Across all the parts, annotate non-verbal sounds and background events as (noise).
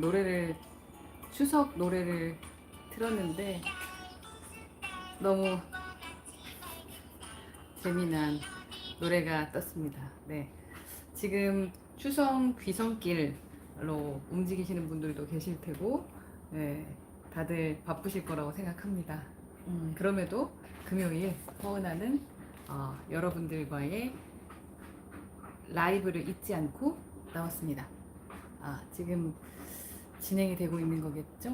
노래를 추석 노래를 틀었는데 너무 재미난 노래가 떴습니다. 네. 지금 추석 귀성길로 움직이시는 분들도 계실 테고, 네, 다들 바쁘실 거라고 생각합니다. 음, 그럼에도 금요일 허은하는 어, 여러분들과의 라이브를 잊지 않고 나왔습니다. 아, 지금 진행이 되고 있는 거겠죠?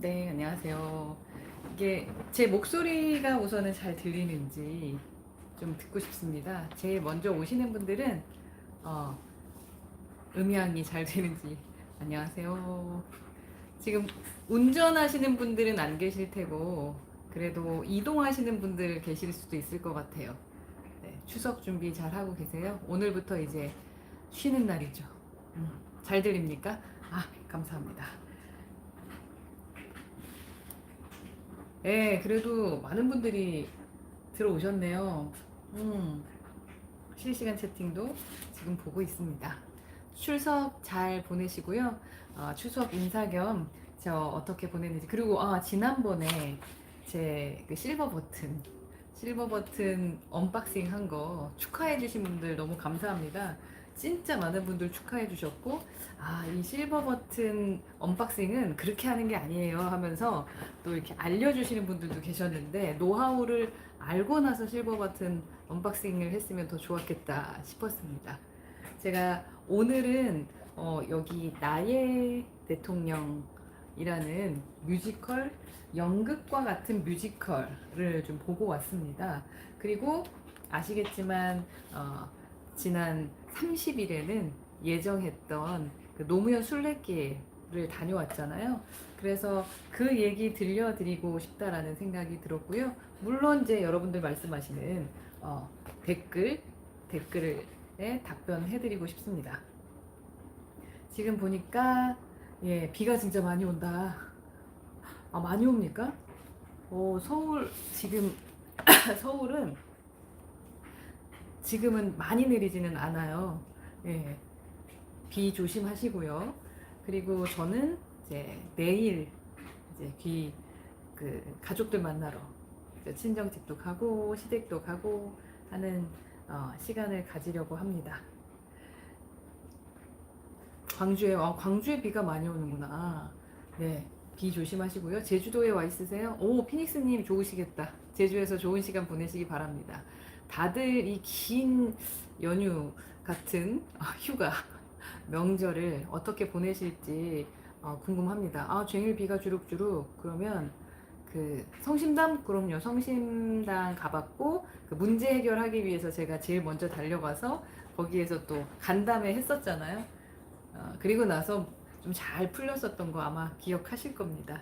네, 안녕하세요. 이게 제 목소리가 우선은 잘 들리는지 좀 듣고 싶습니다. 제일 먼저 오시는 분들은 어, 음향이 잘 되는지 안녕하세요. 지금 운전하시는 분들은 안 계실 테고 그래도 이동하시는 분들 계실 수도 있을 것 같아요. 네, 추석 준비 잘 하고 계세요? 오늘부터 이제 쉬는 날이죠. 음, 잘 들립니까? 아, 감사합니다. 네, 그래도 많은 분들이 들어오셨네요. 음, 실시간 채팅도 지금 보고 있습니다. 추석 잘 보내시고요. 어, 추석 인사 겸 저 어떻게 보냈는지 그리고 아 지난번에 제 그 실버 버튼 실버 버튼 언박싱 한 거 축하해 주신 분들 너무 감사합니다. 진짜 많은 분들 축하해 주셨고 아 이 실버 버튼 언박싱은 그렇게 하는 게 아니에요 하면서 또 이렇게 알려주시는 분들도 계셨는데 노하우를 알고 나서 실버 버튼 언박싱을 했으면 더 좋았겠다 싶었습니다. 제가 오늘은 어, 여기 나의 대통령이라는 뮤지컬 연극과 같은 뮤지컬을 좀 보고 왔습니다. 그리고 아시겠지만 어, 지난 30일에는 예정했던 그 노무현 순례길을 다녀왔잖아요. 그래서 그 얘기 들려드리고 싶다라는 생각이 들었고요. 물론 이제 여러분들 말씀하시는 어, 댓글 댓글에 답변해드리고 싶습니다. 지금 보니까 예 비가 진짜 많이 온다. 아 많이 옵니까? 어 서울 지금 (coughs) 서울은 지금은 많이 내리지는 않아요. 예. 비 조심하시고요. 그리고 저는 이제 내일 이제 귀 그 가족들 만나러 친정집도 가고 시댁도 가고 하는 어, 시간을 가지려고 합니다. 광주에 아, 광주에 비가 많이 오는구나. 네. 비 조심하시고요. 제주도에 와 있으세요? 오, 피닉스님 좋으시겠다. 제주에서 좋은 시간 보내시기 바랍니다. 다들 이 긴 연휴 같은 어, 휴가 명절을 어떻게 보내실지 어, 궁금합니다. 아, 쟁일 비가 주룩주룩 그러면 그 성심당 그럼요. 성심당 가봤고 그 문제 해결하기 위해서 제가 제일 먼저 달려가서 거기에서 또 간담회 했었잖아요. 어, 그리고 나서 좀 잘 풀렸었던 거 아마 기억하실 겁니다.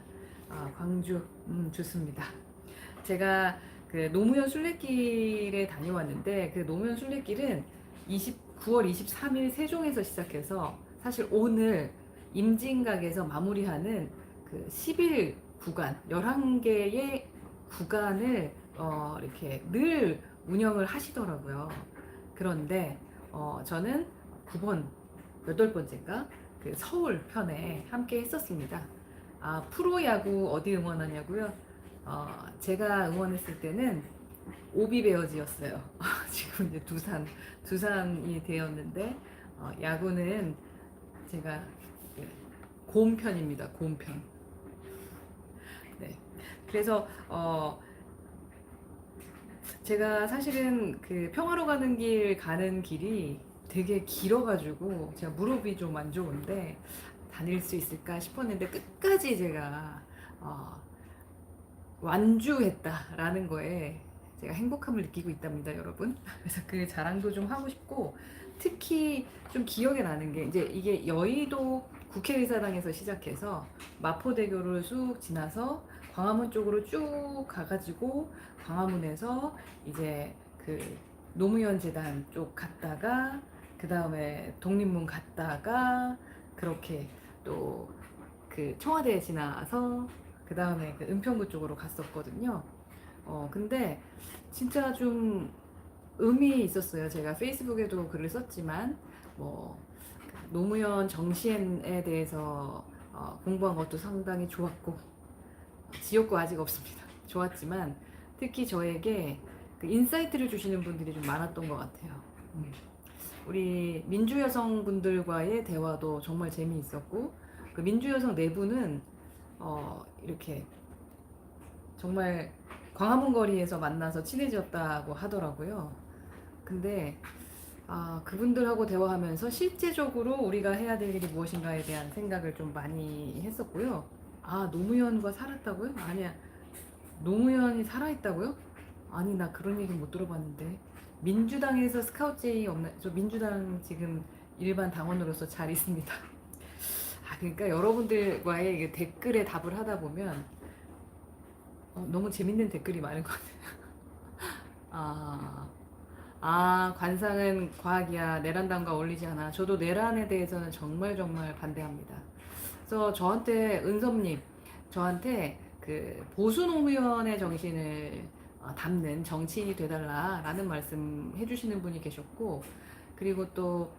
아, 광주 음, 좋습니다. 제가 그 노무현 순례길에 다녀왔는데 그 노무현 순례길은 20, 9월 23일 세종에서 시작해서 사실 오늘 임진각에서 마무리하는 그 10일 구간 11개의 구간을 어, 이렇게 늘 운영을 하시더라고요. 그런데 어, 저는 9번 여덟 번째인가 그 서울 편에 함께 했었습니다. 아 프로야구 어디 응원하냐고요? 어, 제가 응원했을 때는 오비베어즈였어요. (laughs) 지금 이제 두산 두산이 되었는데 어, 야구는 제가 그 곰편입니다. 곰 편. 네. 그래서 어, 제가 사실은 그 평화로 가는 길 가는 길이 되게 길어가지고 제가 무릎이 좀 안 좋은데 다닐 수 있을까 싶었는데 끝까지 제가 어, 완주했다라는 거에 제가 행복함을 느끼고 있답니다, 여러분. 그래서 그 자랑도 좀 하고 싶고 특히 좀 기억에 나는 게 이제 이게 여의도 국회의사당에서 시작해서 마포대교를 쑥 지나서 광화문 쪽으로 쭉 가가지고 광화문에서 이제 그 노무현 재단 쪽 갔다가 그 다음에 독립문 갔다가 그렇게 또 그 청와대에 지나서 그 다음에 그 은평구 쪽으로 갔었거든요. 어 근데 진짜 좀 의미 있었어요. 제가 페이스북에도 글을 썼지만 뭐 노무현 정신에 대해서 어, 공부한 것도 상당히 좋았고 지옥고 아직 없습니다. (laughs) 좋았지만 특히 저에게 그 인사이트를 주시는 분들이 좀 많았던 것 같아요. 음. 우리 민주 여성분들과의 대화도 정말 재미있었고 그 민주 여성 내부는 어, 이렇게 정말 광화문 거리에서 만나서 친해졌다고 하더라고요. 근데 아, 그분들하고 대화하면서 실제적으로 우리가 해야 될 일이 무엇인가에 대한 생각을 좀 많이 했었고요. 아, 노무현과 살았다고요? 아니야. 노무현이 살아있다고요? 아니, 나 그런 얘기 못 들어봤는데. 민주당에서 스카우트 제이 없나? 저 민주당 지금 일반 당원으로서 잘 있습니다. 아, 그러니까 여러분들과의 댓글에 답을 하다 보면 어, 너무 재밌는 댓글이 많은 것 같아요. (laughs) 아, 아, 관상은 과학이야. 내란당과 어울리지 않아. 저도 내란에 대해서는 정말 정말 반대합니다. 그래서 저한테 은섭님, 저한테 그 보수 노무현의 정신을 어, 담는 정치인이 되달라라는 말씀 해주시는 분이 계셨고, 그리고 또그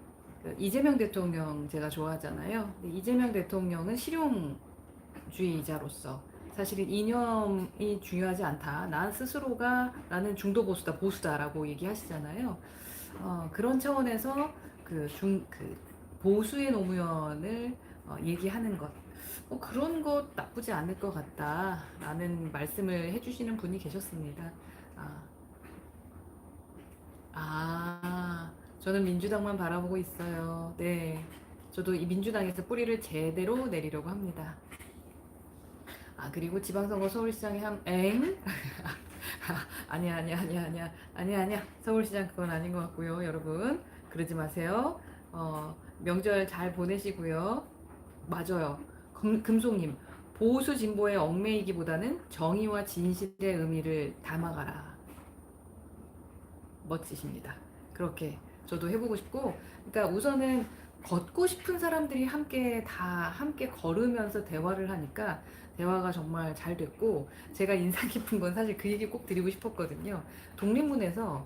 이재명 대통령 제가 좋아하잖아요. 이재명 대통령은 실용주의자로서 사실은 이념이 중요하지 않다. 난 스스로가 나는 중도 보수다, 보수다라고 얘기하시잖아요. 어, 그런 차원에서 그 중, 그 보수의 노무현을 어, 얘기하는 것. 어, 그런 것 나쁘지 않을 것 같다라는 말씀을 해주시는 분이 계셨습니다. 아, 아, 저는 민주당만 바라보고 있어요. 네. 저도 이 민주당에서 뿌리를 제대로 내리려고 합니다. 아, 그리고 지방선거 서울시장에 한, 엥? (laughs) 아니야, 아니야, 아니야, 아니야. 아니야, 아니야. 서울시장 그건 아닌 것 같고요, 여러분. 그러지 마세요. 어, 명절 잘 보내시고요. 맞아요. 금, 금송님. 보수 진보의 얽매이기보다는 정의와 진실의 의미를 담아가라. 멋지십니다. 그렇게 저도 해보고 싶고, 그러니까 우선은 걷고 싶은 사람들이 함께 다 함께 걸으면서 대화를 하니까 대화가 정말 잘 됐고, 제가 인상 깊은 건 사실 그 얘기 꼭 드리고 싶었거든요. 독립문에서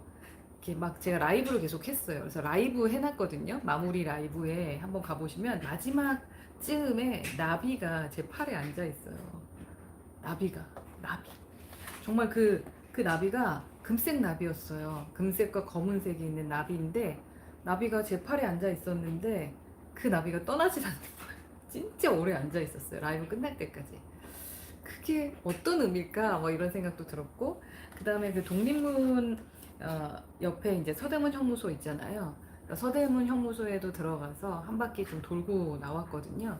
이렇게 막 제가 라이브를 계속 했어요. 그래서 라이브 해놨거든요. 마무리 라이브에 한번 가보시면 마지막 쯤에 나비가 제 팔에 앉아 있어요. 나비가 나비. 정말 그 그 나비가 금색 나비였어요. 금색과 검은색이 있는 나비인데 나비가 제 팔에 앉아 있었는데 그 나비가 떠나질 않는 거예요. (laughs) 진짜 오래 앉아 있었어요. 라이브 끝날 때까지. 그게 어떤 의미일까? 뭐 이런 생각도 들었고 그 다음에 그 독립문 어, 옆에 이제 서대문 형무소 있잖아요. 그러니까 서대문 형무소에도 들어가서 한 바퀴 좀 돌고 나왔거든요.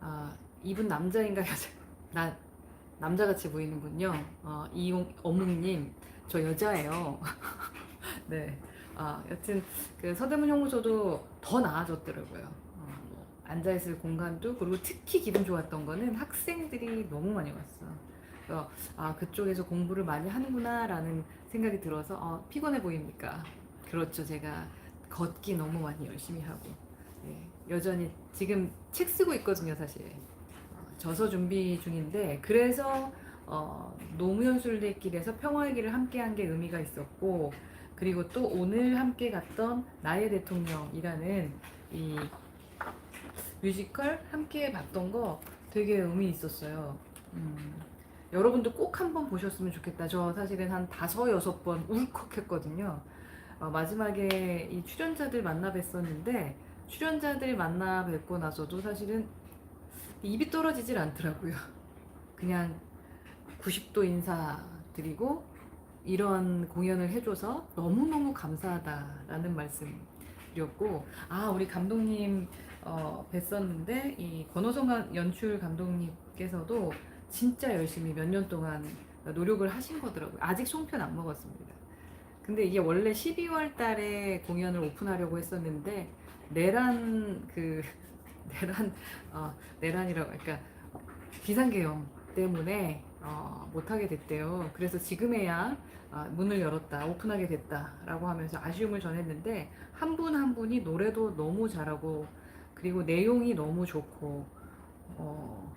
아, 이분 남자인가 여자? (laughs) 나 남자같이 보이는군요. 어, 이용 어묵님, 저 여자예요. (laughs) 네. 아, 여튼 그 서대문 형무소도 더 나아졌더라고요. 어, 뭐 앉아있을 공간도 그리고 특히 기분 좋았던 거는 학생들이 너무 많이 왔어. 그래서 아 그쪽에서 공부를 많이 하는구나라는 생각이 들어서 어, 피곤해 보입니까? 그렇죠. 제가 걷기 너무 많이 열심히 하고 네, 여전히 지금 책 쓰고 있거든요, 사실. 저서 준비 중인데 그래서 어, 노무현 순례길에서 평화의 길을 함께한 게 의미가 있었고 그리고 또 오늘 함께 갔던 나의 대통령이라는 이 뮤지컬 함께 봤던 거 되게 의미 있었어요. 음, 여러분도 꼭 한번 보셨으면 좋겠다. 저 사실은 한 다섯 여섯 번 울컥했거든요. 어, 마지막에 이 출연자들 만나 뵀었는데 출연자들 만나 뵙고 나서도 사실은 입이 떨어지질 않더라고요. 그냥 90도 인사 드리고 이런 공연을 해줘서 너무너무 감사하다라는 말씀 드렸고 아 우리 감독님 어, 뵀었는데 이 권호성 연출 감독님께서도 진짜 열심히 몇 년 동안 노력을 하신 거더라고요. 아직 송편 안 먹었습니다. 근데 이게 원래 12월 달에 공연을 오픈하려고 했었는데 내란 그 (laughs) 내란 어, 내란이라고 그러니까 비상계엄 때문에 어, 못하게 됐대요. 그래서 지금에야 어, 문을 열었다, 오픈하게 됐다라고 하면서 아쉬움을 전했는데 한 분 한 분이 노래도 너무 잘하고 그리고 내용이 너무 좋고 어,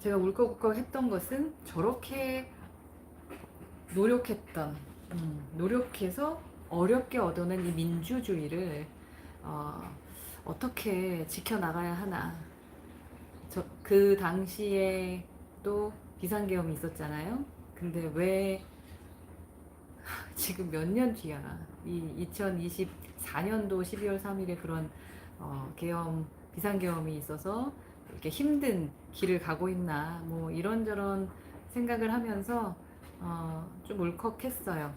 제가 울컥울컥 했던 것은 저렇게 노력했던 음, 노력해서 어렵게 얻어낸 이 민주주의를 어, 어떻게 지켜나가야 하나 저, 그 당시에 또 비상계엄이 있었잖아요. 근데 왜 (laughs) 지금 몇 년 뒤야? 이 2024년도 12월 3일에 그런 어, 계엄 비상계엄이 있어서 이렇게 힘든 길을 가고 있나 뭐 이런저런 생각을 하면서 어, 좀 울컥했어요.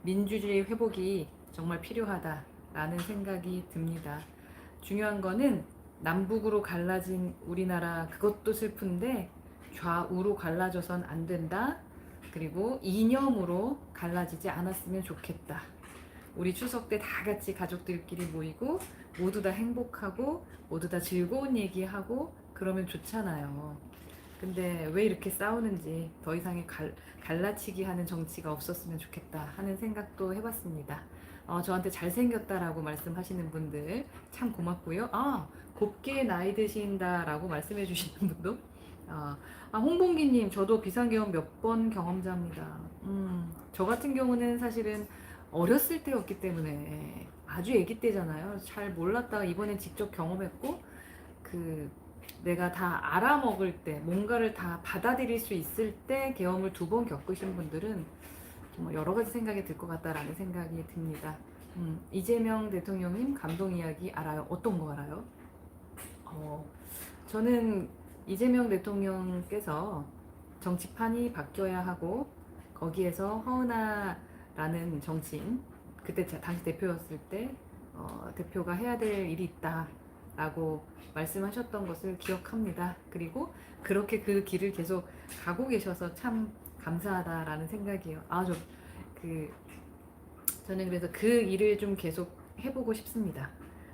민주주의 회복이 정말 필요하다라는 생각이 듭니다. 중요한 거는 남북으로 갈라진 우리나라 그것도 슬픈데 좌우로 갈라져선 안 된다. 그리고 이념으로 갈라지지 않았으면 좋겠다. 우리 추석 때 다 같이 가족들끼리 모이고 모두 다 행복하고 모두 다 즐거운 얘기하고 그러면 좋잖아요. 근데 왜 이렇게 싸우는지 더 이상의 갈, 갈라치기 하는 정치가 없었으면 좋겠다 하는 생각도 해봤습니다. 어, 저한테 잘생겼다라고 말씀하시는 분들 참 고맙고요. 아, 곱게 나이 드신다라고 말씀해 주시는 분도 어, 아, 홍봉기님, 저도 비상계엄 몇 번 경험자입니다. 음, 저 같은 경우는 사실은 어렸을 때였기 때문에 아주 아기 때잖아요. 잘 몰랐다가 이번엔 직접 경험했고, 그, 내가 다 알아먹을 때, 뭔가를 다 받아들일 수 있을 때 계엄을 두 번 겪으신 분들은 정말 여러 가지 생각이 들 것 같다라는 생각이 듭니다. 음, 이재명 대통령님 감동 이야기 알아요? 어떤 거 알아요? 어, 저는 이재명 대통령께서 정치판이 바뀌어야 하고 거기에서 허은하라는 정치인 그때 자- 당시 대표였을 때 어, 대표가 해야 될 일이 있다라고 말씀하셨던 것을 기억합니다. 그리고 그렇게 그 길을 계속 가고 계셔서 참 감사하다라는 생각이에요. 아, 저, 그, 저는 그래서 그 일을 좀 계속 해보고 싶습니다.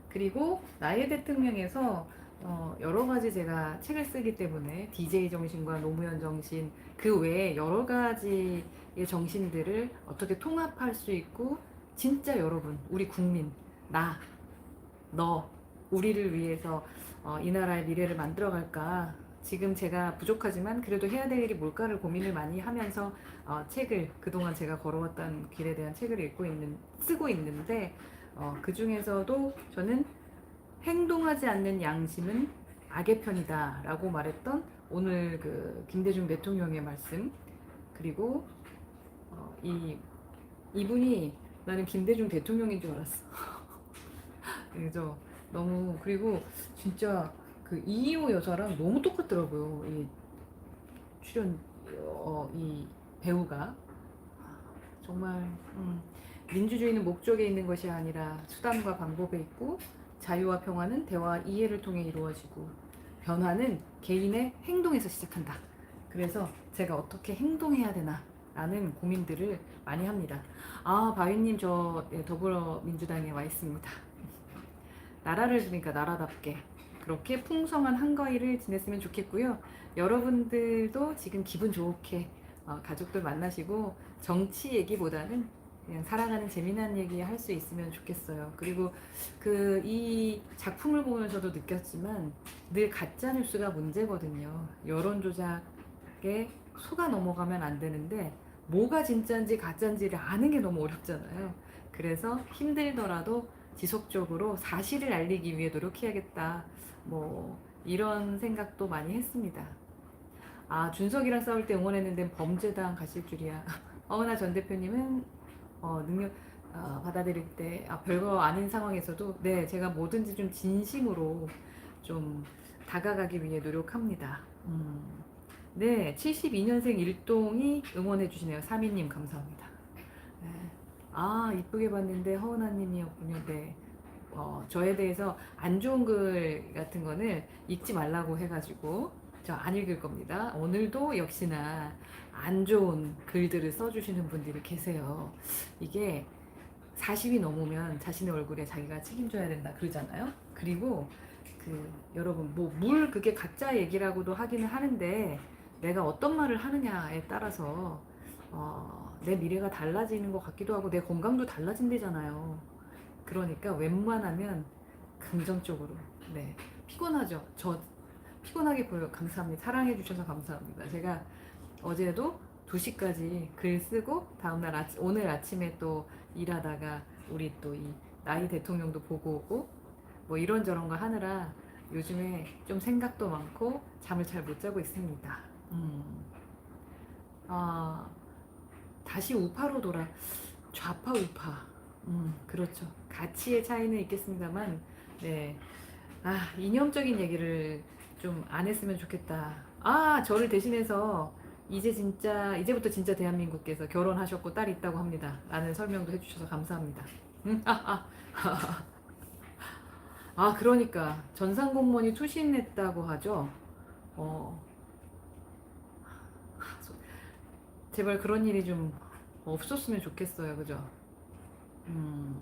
그리고 나의 대통령에서 어, 여러 가지 제가 책을 쓰기 때문에 DJ 정신과 노무현 정신 그 외에 여러 가지의 정신들을 어떻게 통합할 수 있고 진짜 여러분 우리 국민 나 너 우리를 위해서 어, 이 나라의 미래를 만들어 갈까? 지금 제가 부족하지만 그래도 해야 될 일이 뭘까를 고민을 많이 하면서 어, 책을 그동안 제가 걸어왔던 길에 대한 책을 읽고 있는 쓰고 있는데 어, 그 중에서도 저는 행동하지 않는 양심은 악의 편이다 라고 말했던 오늘 그 김대중 대통령의 말씀 그리고 어, 이 이분이 나는 김대중 대통령인 줄 알았어. (laughs) 그래서 너무 그리고 진짜 그 이희호 여사랑 너무 똑같더라고요. 이 출연 어, 이 배우가 정말 음, 민주주의는 목적에 있는 것이 아니라 수단과 방법에 있고 자유와 평화는 대화와 이해를 통해 이루어지고 변화는 개인의 행동에서 시작한다. 그래서 제가 어떻게 행동해야 되나 라는 고민들을 많이 합니다. 아, 바위님 저 네, 더불어민주당에 와 있습니다. 나라를 그러니까 나라답게 그렇게 풍성한 한가위를 지냈으면 좋겠고요. 여러분들도 지금 기분 좋게 어, 가족들 만나시고 정치 얘기보다는 그냥 살아가는 재미난 얘기 할 수 있으면 좋겠어요. 그리고 그 이 작품을 보면서도 느꼈지만 늘 가짜 뉴스가 문제거든요. 여론 조작에 속아 넘어가면 안 되는데 뭐가 진짜인지 가짜인지를 아는 게 너무 어렵잖아요. 그래서 힘들더라도 지속적으로 사실을 알리기 위해 노력해야겠다. 뭐 이런 생각도 많이 했습니다. 아 준석이랑 싸울 때 응원했는데 범죄당 가실 줄이야. (laughs) 어머나 전 대표님은 어, 능력 어, 받아들일 때 아, 별거 아닌 상황에서도 네 제가 뭐든지 좀 진심으로 좀 다가가기 위해 노력합니다. 음, 네 72년생 일동이 응원해 주시네요. 사미님 감사합니다. 네. 아 이쁘게 봤는데 허은아님이었군요. 네. 어, 저에 대해서 안 좋은 글 같은 거는 읽지 말라고 해가지고 저 안 읽을 겁니다. 오늘도 역시나 안 좋은 글들을 써주시는 분들이 계세요. 이게 40이 넘으면 자신의 얼굴에 자기가 책임져야 된다 그러잖아요. 그리고 그 여러분 뭐 물 그게 가짜 얘기라고도 하기는 하는데 내가 어떤 말을 하느냐에 따라서 어, 내 미래가 달라지는 것 같기도 하고 내 건강도 달라진대잖아요. 그러니까 웬만하면 긍정적으로 네 피곤하죠. 저 피곤하게 보여 감사합니다. 사랑해 주셔서 감사합니다. 제가 어제도 2시까지 글 쓰고 다음날 아침, 오늘 아침에 또 일하다가 우리 또 이 나이 대통령도 보고 오고 뭐 이런저런 거 하느라 요즘에 좀 생각도 많고 잠을 잘 못 자고 있습니다. 음. 아, 다시 우파로 돌아 좌파 우파. 음, 그렇죠. 가치의 차이는 있겠습니다만, 네. 아, 이념적인 얘기를 좀 안 했으면 좋겠다. 아, 저를 대신해서 이제 진짜, 이제부터 진짜 대한민국께서 결혼하셨고 딸이 있다고 합니다. 라는 설명도 해주셔서 감사합니다. 음, 아, 아. (laughs) 아, 그러니까. 전산 공무원이 투신했다고 하죠. 어. 제발 그런 일이 좀 없었으면 좋겠어요. 그죠? 음.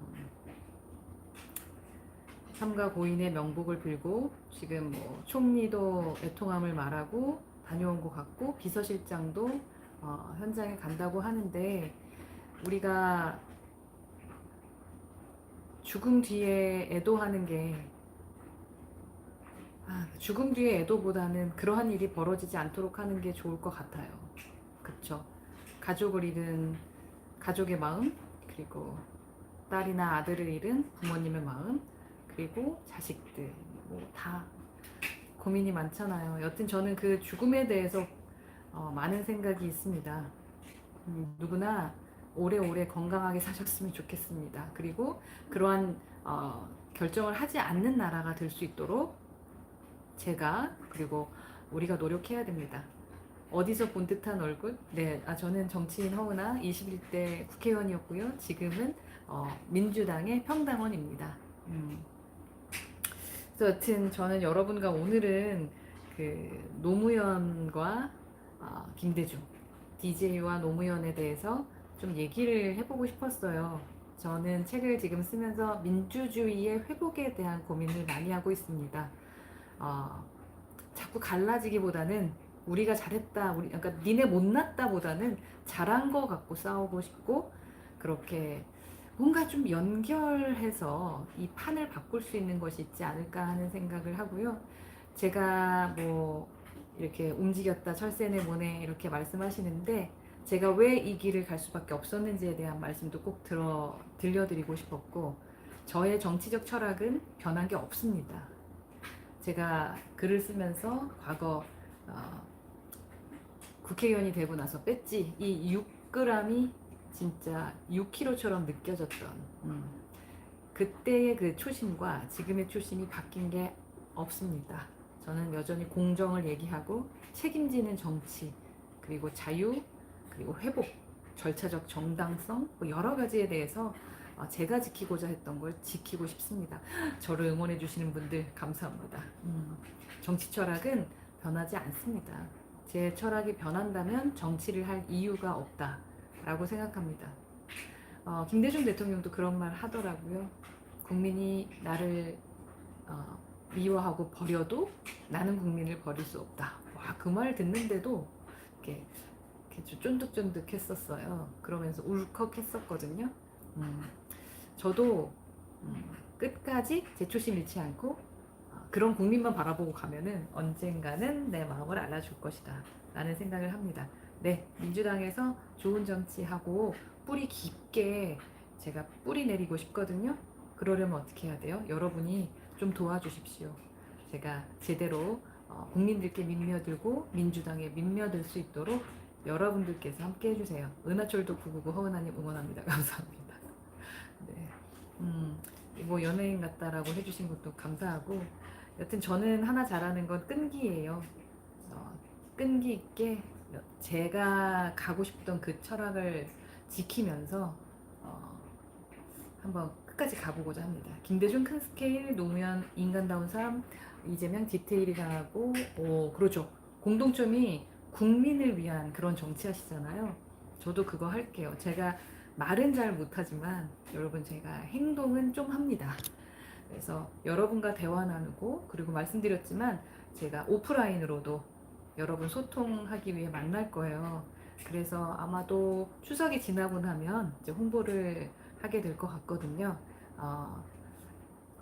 삼가 고인의 명복을 빌고 지금 뭐 총리도 애통함을 말하고 다녀온 것 같고 비서실장도 어, 현장에 간다고 하는데 우리가 죽음 뒤에 애도하는 게 아, 죽음 뒤에 애도보다는 그러한 일이 벌어지지 않도록 하는 게 좋을 것 같아요. 그쵸? 가족을 잃은 가족의 마음, 그리고 딸이나 아들을 잃은 부모님의 마음, 그리고 자식들, 뭐 다 고민이 많잖아요. 여튼 저는 그 죽음에 대해서 어, 많은 생각이 있습니다. 음, 누구나 오래오래 건강하게 사셨으면 좋겠습니다. 그리고 그러한 어, 결정을 하지 않는 나라가 될 수 있도록 제가 그리고 우리가 노력해야 됩니다. 어디서 본 듯한 얼굴? 네, 아, 저는 정치인 허은아 21대 국회의원이었고요. 지금은 어, 민주당의 평당원입니다. 음. 그래서 여튼 저는 여러분과 오늘은 그 노무현과 어, 김대중 DJ와 노무현에 대해서 좀 얘기를 해보고 싶었어요. 저는 책을 지금 쓰면서 민주주의의 회복에 대한 고민을 많이 하고 있습니다. 어, 자꾸 갈라지기보다는 우리가 잘했다, 우리 그러니까 니네 못났다보다는 잘한 거 갖고 싸우고 싶고 그렇게 뭔가 좀 연결해서 이 판을 바꿀 수 있는 것이 있지 않을까 하는 생각을 하고요. 제가 뭐 이렇게 움직였다 철새네 뭐네 이렇게 말씀하시는데 제가 왜 이 길을 갈 수밖에 없었는지에 대한 말씀도 꼭 들어 들려드리고 싶었고 저의 정치적 철학은 변한 게 없습니다. 제가 글을 쓰면서 과거 어, 국회의원이 되고 나서 뺐지 이 6g이 진짜 6kg처럼 느껴졌던 음, 그때의 그 초심과 지금의 초심이 바뀐 게 없습니다. 저는 여전히 공정을 얘기하고 책임지는 정치 그리고 자유 그리고 회복 절차적 정당성 뭐 여러 가지에 대해서 어, 제가 지키고자 했던 걸 지키고 싶습니다. (gasps) 저를 응원해 주시는 분들 감사합니다. 음, 정치 철학은 변하지 않습니다. 제 철학이 변한다면 정치를 할 이유가 없다 라고 생각합니다. 어, 김대중 대통령도 그런 말 하더라고요. 국민이 나를 어, 미워하고 버려도 나는 국민을 버릴 수 없다. 와, 그 말 듣는데도 이렇게, 이렇게 좀 쫀득쫀득 했었어요. 그러면서 울컥 했었거든요. 음, 저도 음, 끝까지 제 초심 잃지 않고 어, 그런 국민만 바라보고 가면은 언젠가는 내 마음을 알아줄 것이다. 라는 생각을 합니다. 네, 민주당에서 좋은 정치하고 뿌리 깊게 제가 뿌리 내리고 싶거든요. 그러려면 어떻게 해야 돼요? 여러분이 좀 도와주십시오. 제가 제대로 어, 국민들께 민며들고 민주당에 민며들 수 있도록 여러분들께서 함께 해주세요. 은하철도 999 허은아님 응원합니다. (laughs) 감사합니다. 네. 음, 뭐 연예인 같다라고 해주신 것도 감사하고 여튼 저는 하나 잘하는 건 끈기예요. 어, 끈기 있게 제가 가고 싶던 그 철학을 지키면서 어, 한번 끝까지 가보고자 합니다. 김대중 큰 스케일, 노무현 인간다운 삶, 이재명 디테일이 강하고, 오, 그렇죠. 공동점이 국민을 위한 그런 정치 하시잖아요. 저도 그거 할게요. 제가 말은 잘 못하지만 여러분 제가 행동은 좀 합니다. 그래서 여러분과 대화 나누고 그리고 말씀드렸지만 제가 오프라인으로도 여러분 소통하기 위해 만날 거예요. 그래서 아마도 추석이 지나고 나면 이제 홍보를 하게 될 것 같거든요. 어,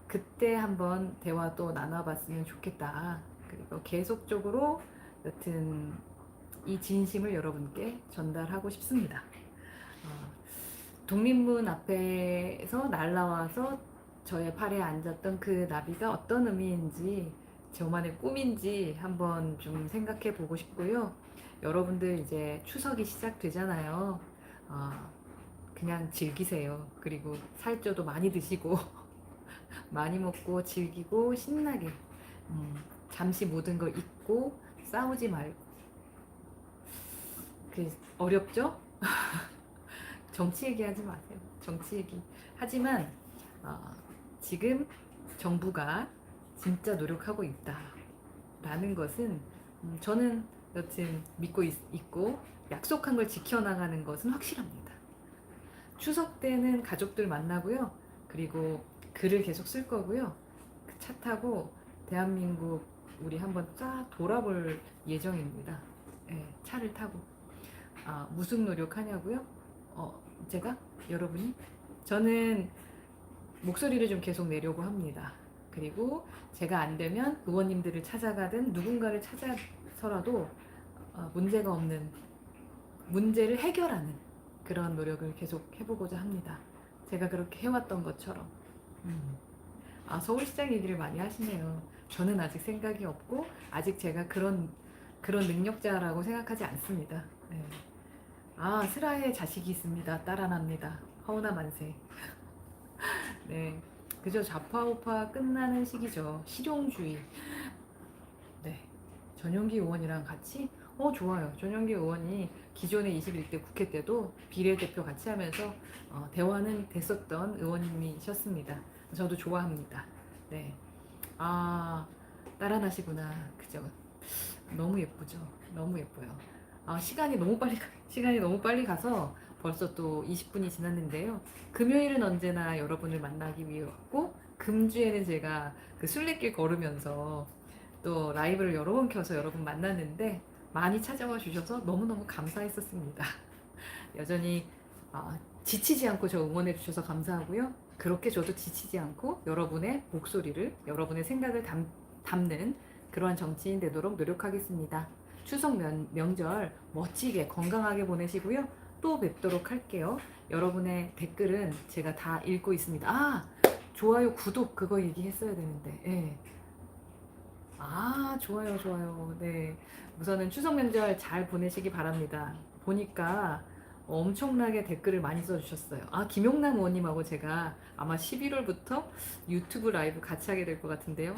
그때 한번 대화도 나눠봤으면 좋겠다. 그리고 계속적으로 여튼 이 진심을 여러분께 전달하고 싶습니다. 어, 독립문 앞에서 날라와서 저의 팔에 앉았던 그 나비가 어떤 의미인지 저만의 꿈인지 한번 좀 생각해 보고 싶고요. 여러분들 이제 추석이 시작되잖아요. 어, 그냥 즐기세요. 그리고 살쪄도 많이 드시고 (laughs) 많이 먹고 즐기고 신나게 음, 잠시 모든 걸 잊고 싸우지 말고 그 어렵죠? (laughs) 정치 얘기하지 마세요. 정치 얘기. 하지만 어, 지금 정부가 진짜 노력하고 있다 라는 것은 음, 저는 여튼 믿고 있, 있고 약속한 걸 지켜나가는 것은 확실합니다. 추석 때는 가족들 만나고요. 그리고 글을 계속 쓸 거고요. 그차 타고 대한민국 우리 한번 쫙 돌아볼 예정입니다. 예, 차를 타고 아, 무슨 노력하냐고요? 어, 제가 여러분이 저는 목소리를 좀 계속 내려고 합니다. 그리고 제가 안 되면 의원님들을 찾아가든 누군가를 찾아서라도 어, 문제가 없는 문제를 해결하는 그런 노력을 계속 해보고자 합니다. 제가 그렇게 해왔던 것처럼. 음. 아 서울시장 얘기를 많이 하시네요. 저는 아직 생각이 없고 아직 제가 그런 그런 능력자라고 생각하지 않습니다. 네. 아 슬라의 자식이 있습니다. 따라납니다. 허우나 만세. (laughs) 네, 그저 좌파우파 끝나는 시기죠. 실용주의. 네, 전용기 의원이랑 같이 어 좋아요. 전용기 의원이 기존의 21대 국회 때도 비례대표 같이 하면서 어, 대화는 됐었던 의원님이셨습니다. 저도 좋아합니다. 네, 아 따라나시구나. 그죠? 너무 예쁘죠. 너무 예뻐요. 아 시간이 너무 빨리 가, 시간이 너무 빨리 가서 벌써 또 20분이 지났는데요. 금요일은 언제나 여러분을 만나기 위해 왔고 금주에는 제가 그 순례길 걸으면서 또 라이브를 여러 번 켜서 여러분 만났는데 많이 찾아와 주셔서 너무너무 감사했었습니다. (laughs) 여전히 아, 지치지 않고 저 응원해 주셔서 감사하고요. 그렇게 저도 지치지 않고 여러분의 목소리를 여러분의 생각을 담, 담는 그러한 정치인 되도록 노력하겠습니다. 추석 명, 명절 멋지게 건강하게 보내시고요. 또 뵙도록 할게요. 여러분의 댓글은 제가 다 읽고 있습니다. 아, 좋아요, 구독 그거 얘기했어야 되는데. 예. 아, 좋아요, 좋아요. 네. 우선은 추석 명절 잘 보내시기 바랍니다. 보니까 엄청나게 댓글을 많이 써주셨어요. 아, 김용남 의원님하고 제가 아마 11월부터 유튜브 라이브 같이 하게 될 것 같은데요.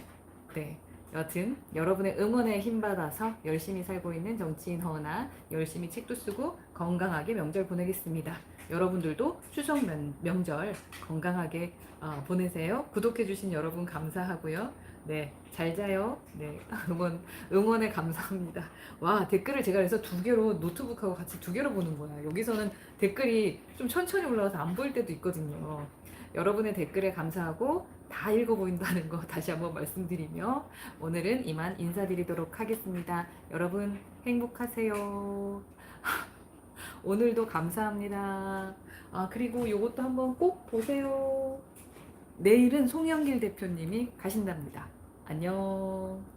네. 여튼 여러분의 응원에 힘받아서 열심히 살고 있는 정치인 허나 열심히 책도 쓰고 건강하게 명절 보내겠습니다. 여러분들도 추석 명, 명절 건강하게 어, 보내세요. 구독해주신 여러분 감사하고요. 네, 잘 자요. 네, (laughs) 응원, 응원에 감사합니다. 와, 댓글을 제가 그래서 두 개로 노트북하고 같이 두 개로 보는 거야. 여기서는 댓글이 좀 천천히 올라와서 안 보일 때도 있거든요. 여러분의 댓글에 감사하고 다 읽어 보인다는 거 다시 한번 말씀드리며 오늘은 이만 인사드리도록 하겠습니다. 여러분 행복하세요. (laughs) 오늘도 감사합니다. 아, 그리고 이것도 한번 꼭 보세요. 내일은 송영길 대표님이 가신답니다. 안녕.